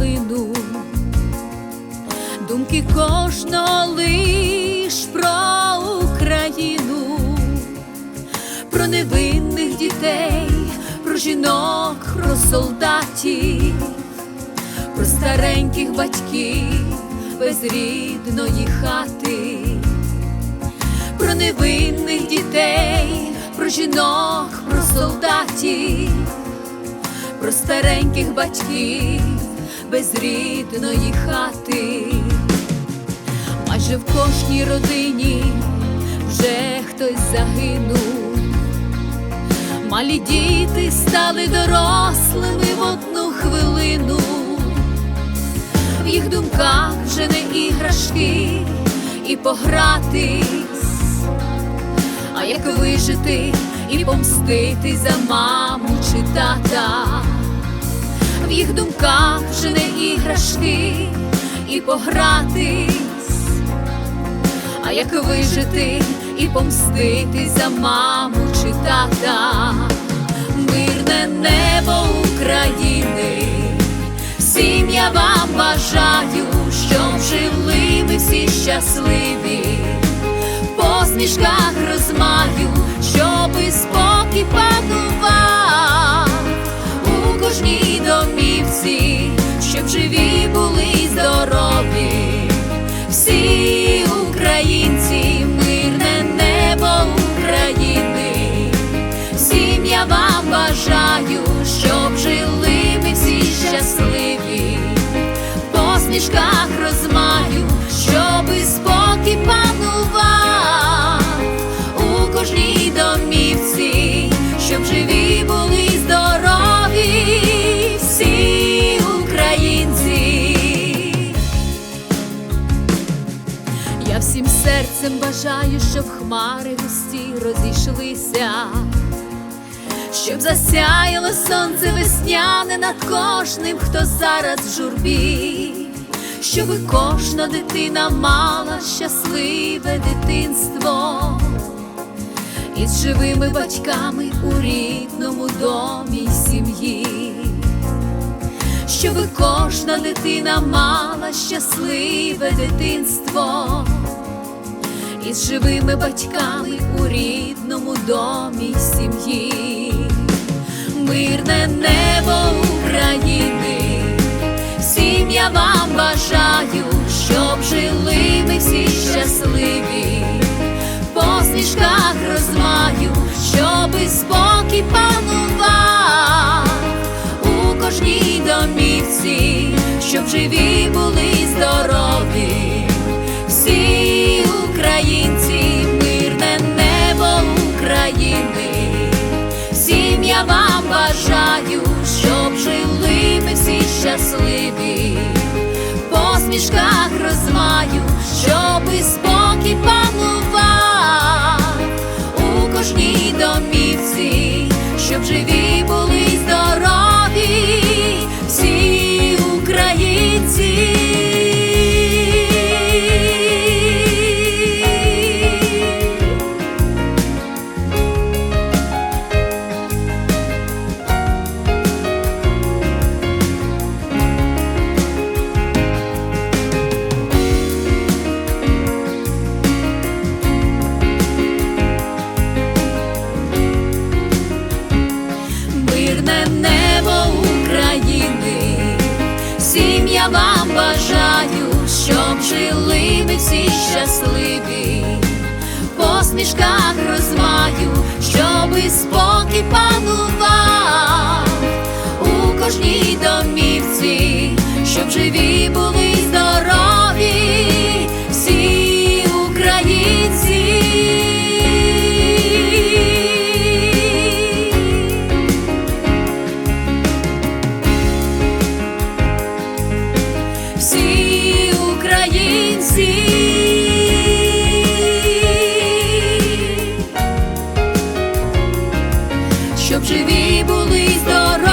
хвилину, думки кожного лиш про Україну, про невинних дітей, про жінок, про солдатів, про стареньких батьків без рідної хати, про невинних дітей, про жінок, про солдатів про стареньких батьків без рідної хати. Майже в кожній родині вже хтось загинув. Малі діти стали дорослими в одну хвилину. В їх думках вже не іграшки і погратись, а як вижити і помстити за маму чи тата. В їх думках вже не іграшки і погратись, а як вижити і помстити за маму чи тата, мирне небо України, всім я вам бажаю, щоб жили ми всі щасливі, в посмішках розмаю, посмішках розмаю, щоби спокій панував у кожній домівці, щоб живі були здорові всі українці. Я всім серцем бажаю, щоб хмари густі розійшлися, щоб засяяло сонце весняне над кожним, хто зараз в журбі, щоб кожна дитина мала щасливе дитинство. Із живими батьками у рідному домі й сім'ї, щоб кожна дитина мала щасливе дитинство. Із живими батьками у рідному домі сім'ї, мирне небо України, я вам бажаю, щоб жили ми всі щасливі. По посмішках розмаю, щоби спокій панував. У кожній домівці, щоб живі були щасливі, посмішках розмаю, щоби спокій панував вам бажаю, щоб жили ми всі щасливі, посмішках розмаю, щоби спокій панував всі українці. Щоб живі були здорові.